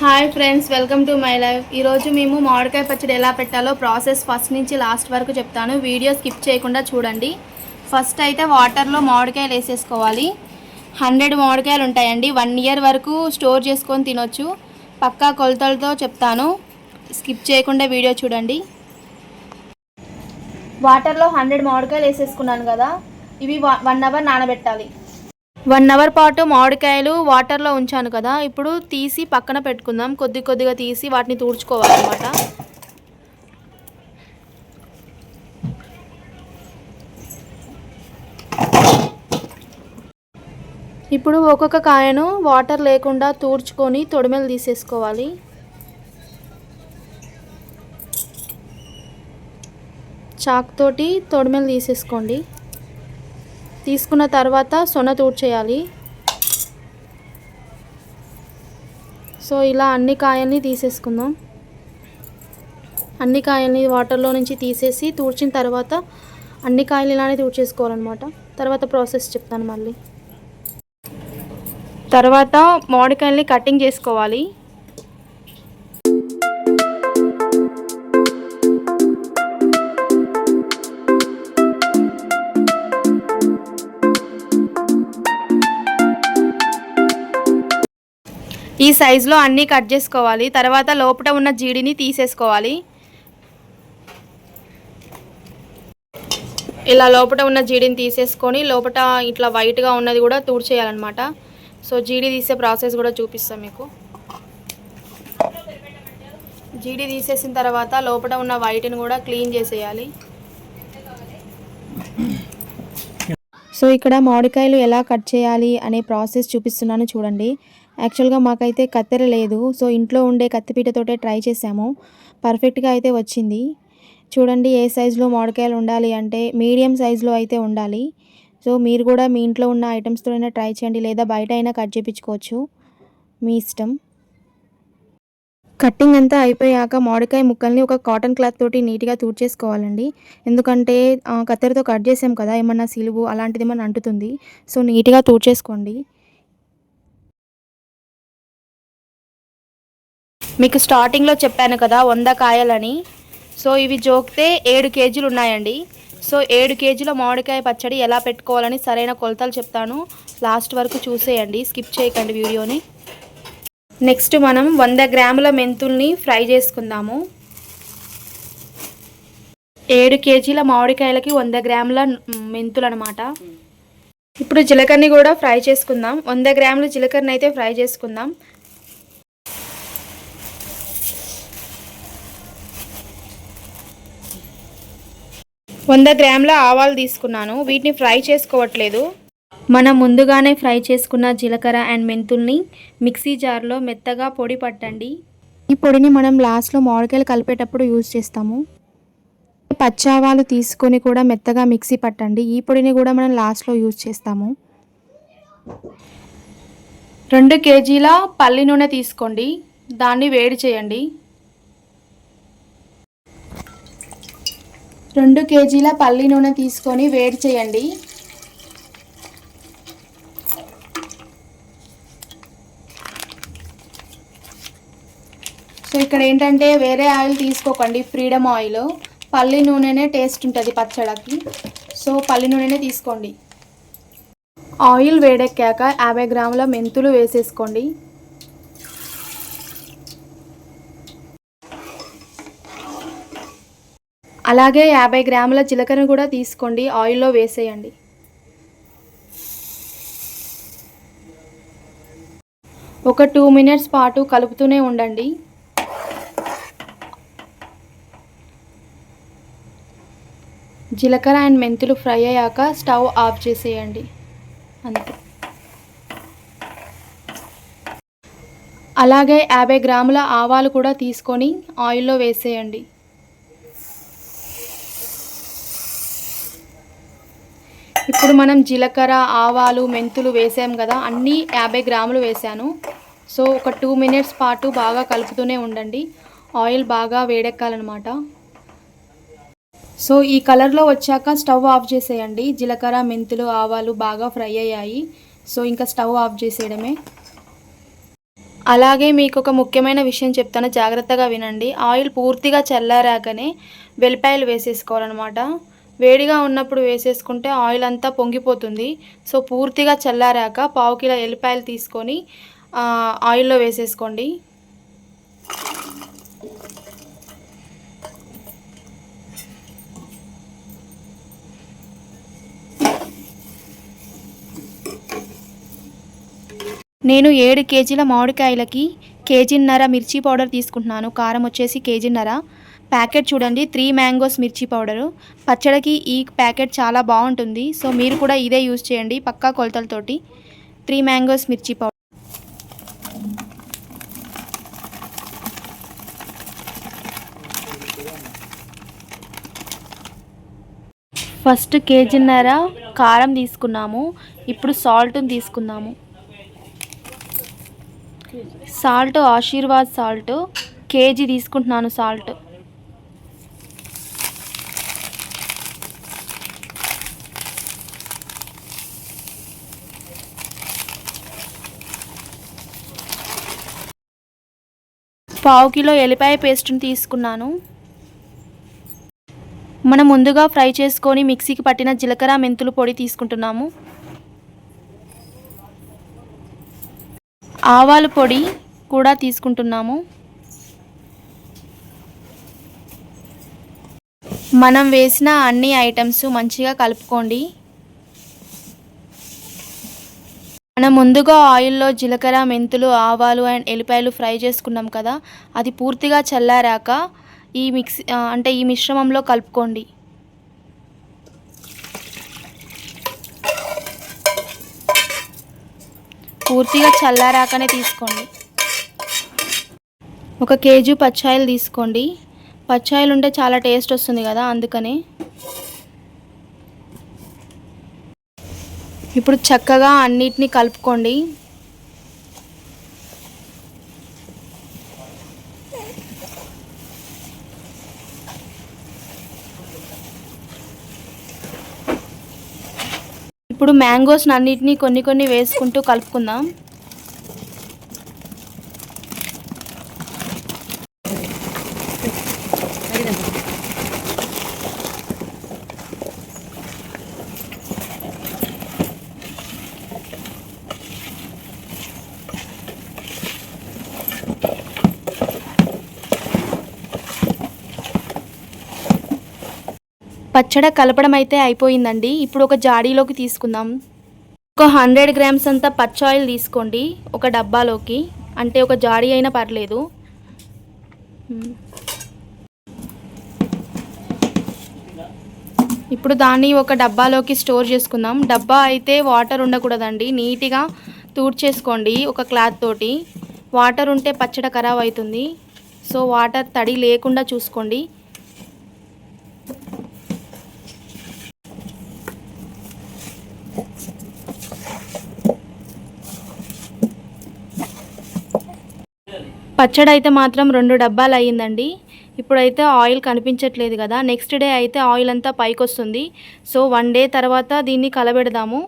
Hi friends welcome to my life. ఈరోజు మేము మామిడికాయ పచ్చడి ఎలా పెట్టాలో ప్రాసెస్ ఫస్ట్ నుంచి లాస్ట్ వరకు చెప్తాను. వీడియో స్కిప్ చేయకుండా చూడండి. ఫస్ట్ అయితే వాటర్లో మామిడికాయలు వేసేసుకోవాలి. హండ్రెడ్ మామిడికాయలు ఉంటాయండి. వన్ ఇయర్ వరకు స్టోర్ చేసుకొని తినొచ్చు. పక్కా కొలతలతో చెప్తాను. స్కిప్ చేయకుండా వీడియో చూడండి. వాటర్లో హండ్రెడ్ మామిడికాయలు వేసేసుకున్నాను కదా. ఇవి వన్ అవర్ నానబెట్టాలి. వన్ అవర్ పాటు మామిడికాయలు వాటర్లో ఉంచాను కదా ఇప్పుడు తీసి పక్కన పెట్టుకుందాం. కొద్ది కొద్దిగా తీసి వాటిని తూడ్చుకోవాలన్నమాట. ఇప్పుడు ఒక్కొక్క కాయను వాటర్ లేకుండా తూడ్చుకొని తొడిమెలు తీసేసుకోవాలి. చాక్తోటి తొడిమెలు తీసేసుకోండి. తీసుకున్న తర్వాత సొన తూడ్చేయాలి. సో ఇలా అన్ని కాయల్ని తీసేసుకుందాం. అన్ని కాయల్ని వాటర్లో నుంచి తీసేసి తూడ్చిన తర్వాత అన్ని కాయలు ఇలానే తూడ్చేసుకోవాలన్నమాట. తర్వాత ప్రాసెస్ చెప్తాను మళ్ళీ. తర్వాత మామిడికాయల్ని కటింగ్ చేసుకోవాలి. ఈ సైజులో అన్నీ కట్ చేసుకోవాలి. తర్వాత లోపల ఉన్న జీడిని తీసేసుకోవాలి. ఇలా లోపల ఉన్న జీడిని తీసేసుకొని లోపల ఇట్లా వైట్గా ఉన్నది కూడా తూడ్చేయాలన్నమాట. సో జీడి తీసే ప్రాసెస్ కూడా చూపిస్తాం మీకు. జీడి తీసేసిన తర్వాత లోపల ఉన్న వైట్ని కూడా క్లీన్ చేసేయాలి. సో ఇక్కడ మామిడికాయలు ఎలా కట్ చేయాలి అనే ప్రాసెస్ చూపిస్తున్నాను చూడండి. యాక్చువల్గా మాకైతే కత్తెర లేదు. సో ఇంట్లో ఉండే కత్తిపీటతోటే ట్రై చేసాము పర్ఫెక్ట్గా అయితే వచ్చింది. చూడండి ఏ సైజులో మామిడికాయలు ఉండాలి అంటే మీడియం సైజులో అయితే ఉండాలి. సో మీరు కూడా మీ ఇంట్లో ఉన్న ఐటమ్స్తో అయినా ట్రై చేయండి. లేదా బయట అయినా కట్ చేయించుకోవచ్చు మీ ఇష్టం. కట్టింగ్ అంతా అయిపోయాక మామిడికాయ ముక్కల్ని ఒక కాటన్ క్లాత్ తోటి నీట్గా తూడ్చేసుకోవాలండి ఎందుకంటే కత్తెరతో కట్ చేసాం కదా ఏమన్నా సిలువు అలాంటిది ఏమన్నా అంటుతుంది. సో నీట్గా తూడ్చేసుకోండి మీకు స్టార్టింగ్లో చెప్పాను కదా వంద కాయలని. సో ఇవి జోకితే ఏడు కేజీలు ఉన్నాయండి. సో ఏడు కేజీల మామిడికాయ పచ్చడి ఎలా పెట్టుకోవాలని సరైన కొలతలు చెప్తాను. లాస్ట్ వరకు చూసేయండి స్కిప్ చేయకండి వీడియోని. నెక్స్ట్ మనం వంద గ్రాముల మెంతుల్ని ఫ్రై చేసుకుందాము. ఏడు కేజీల మామిడికాయలకి వంద గ్రాముల మెంతులు అనమాట ఇప్పుడు జీలకర్రని కూడా ఫ్రై చేసుకుందాం. వంద గ్రాముల జీలకర్రని అయితే ఫ్రై చేసుకుందాం. వంద గ్రాముల ఆవాలు తీసుకున్నాను. వీటిని ఫ్రై చేసుకోవట్లేదు. మనం ముందుగానే ఫ్రై చేసుకున్న జీలకర్ర అండ్ మెంతుల్ని మిక్సీ జార్లో మెత్తగా పొడి పట్టండి. ఈ పొడిని మనం లాస్ట్లో మామిడికాయలు కలిపేటప్పుడు యూజ్ చేస్తాము. పచ్చావాలు తీసుకొని కూడా మెత్తగా మిక్సీ పట్టండి. ఈ పొడిని కూడా మనం లాస్ట్లో యూజ్ చేస్తాము. రెండు కేజీల పల్లి నూనె తీసుకోండి. దాన్ని వేడి చేయండి. రెండు కేజీల పల్లి నూనె తీసుకొని వేడి చేయండి. సో ఇక్కడ ఏంటంటే వేరే ఆయిల్ తీసుకోకండి ఫ్రీడమ్ ఆయిల్. పల్లి నూనెనే టేస్ట్ ఉంటుంది పచ్చడికి సో పల్లి నూనెనే తీసుకోండి. ఆయిల్ వేడెక్కాక యాభై గ్రాముల మెంతులు వేసేసుకోండి. అలాగే యాభై గ్రాముల జీలకర్ర కూడా తీసుకోండి ఆయిల్లో వేసేయండి. ఒక టూ మినిట్స్ పాటు కలుపుతూనే ఉండండి. జీలకర్ర అండ్ మెంతులు ఫ్రై అయ్యాక స్టవ్ ఆఫ్ చేసేయండి. అంతే. అలాగే యాభై గ్రాముల ఆవాలు కూడా తీసుకొని ఆయిల్లో వేసేయండి. ఇప్పుడు మనం జీలకర్ర ఆవాలు మెంతులు వేసాం కదా అన్నీ యాభై గ్రాములు వేసాను సో ఒక టూ మినిట్స్ పాటు బాగా కలుపుతూనే ఉండండి. ఆయిల్ బాగా వేడెక్కాలన్నమాట. సో ఈ కలర్లో వచ్చాక స్టవ్ ఆఫ్ చేసేయండి. జీలకర్ర మెంతులు ఆవాలు బాగా ఫ్రై అయ్యాయి. సో ఇంకా స్టవ్ ఆఫ్ చేసేయడమే. అలాగే మీకు ఒక ముఖ్యమైన విషయం చెప్తాను. జాగ్రత్తగా వినండి. ఆయిల్ పూర్తిగా చల్లారాకనే వెల్లిపాయలు వేసేసుకోవాలన్నమాట. వేడిగా ఉన్నప్పుడు వేసేసుకుంటే ఆయిల్ అంతా పొంగిపోతుంది. సో పూర్తిగా చల్లారాక పావు కిలో ఎల్లిపాయలు తీసుకొని ఆయిల్లో వేసేసుకోండి. నేను ఏడు కేజీల మామిడికాయలకి కేజీన్నర మిర్చి పౌడర్ తీసుకుంటున్నాను. కారం వచ్చేసి కేజీన్నర. ప్యాకెట్ చూడండి త్రీ మ్యాంగోస్ మిర్చి పౌడరు. పచ్చడికి ఈ ప్యాకెట్ చాలా బాగుంటుంది. సో మీరు కూడా ఇదే యూజ్ చేయండి పక్కా కొలతలతోటి. త్రీ మ్యాంగోస్ మిర్చి పౌడర్ ఫస్ట్ కేజీన్నర కారం తీసుకున్నాము. ఇప్పుడు సాల్ట్ని తీసుకుందాము. సాల్ట్ ఆశీర్వాద్ సాల్ట్ కేజీ తీసుకుంటున్నాను సాల్ట్. పావు కిలో ఎల్లిపాయ పేస్ట్ని తీసుకున్నాను. మనం ముందుగా ఫ్రై చేసుకొని మిక్సీకి పట్టిన జీలకర్ర మెంతులు పొడి తీసుకుంటున్నాము. ఆవాల పొడి కూడా తీసుకుంటున్నాము. మనం వేసిన అన్ని ఐటమ్స్ మంచిగా కలుపుకోండి. మనం ముందుగా ఆయిల్లో జీలకర్ర మెంతులు ఆవాలు అండ్ ఎల్లిపాయలు ఫ్రై చేసుకున్నాం కదా అది పూర్తిగా చల్లారాక ఈ మిక్సీ అంటే ఈ మిశ్రమంలో కలుపుకోండి. పూర్తిగా చల్లారాకనే తీసుకోండి. ఒక కేజీ పచ్చాయిలు తీసుకోండి. పచ్చాయిలు ఉంటే చాలా టేస్ట్ వస్తుంది కదా అందుకనే. ఇప్పుడు చక్కగా అన్నిటినీ కలుపుకోండి. ఇప్పుడు మ్యాంగోస్ అన్నిటినీ కొన్ని కొన్ని వేసుకుంటూ కలుపుకుందాం. పచ్చడ కలపడం అయితే అయిపోయిందండి. ఇప్పుడు ఒక జాడీలోకి తీసుకుందాం. ఒక హండ్రెడ్ గ్రామ్స్ అంత పచ్చ ఆయిల్ తీసుకోండి. ఒక డబ్బాలోకి. అంటే ఒక జాడీ అయినా పర్లేదు. ఇప్పుడు దాన్ని ఒక డబ్బాలోకి స్టోర్ చేసుకుందాం. డబ్బా అయితే వాటర్ ఉండకూడదండి. నీట్గా తూడ్చేసుకోండి ఒక క్లాత్ తోటి. వాటర్ ఉంటే పచ్చడి ఖరాబ్ అవుతుంది. సో వాటర్ తడి లేకుండా చూసుకోండి. పచ్చడి అయితే మాత్రం రెండు డబ్బాలు అయ్యిందండి ఇప్పుడైతే ఆయిల్ కనిపించట్లేదు కదా. నెక్స్ట్ డే అయితే ఆయిల్ అంతా పైకి వస్తుంది సో వన్ డే తర్వాత దీన్ని కలబెడదాము.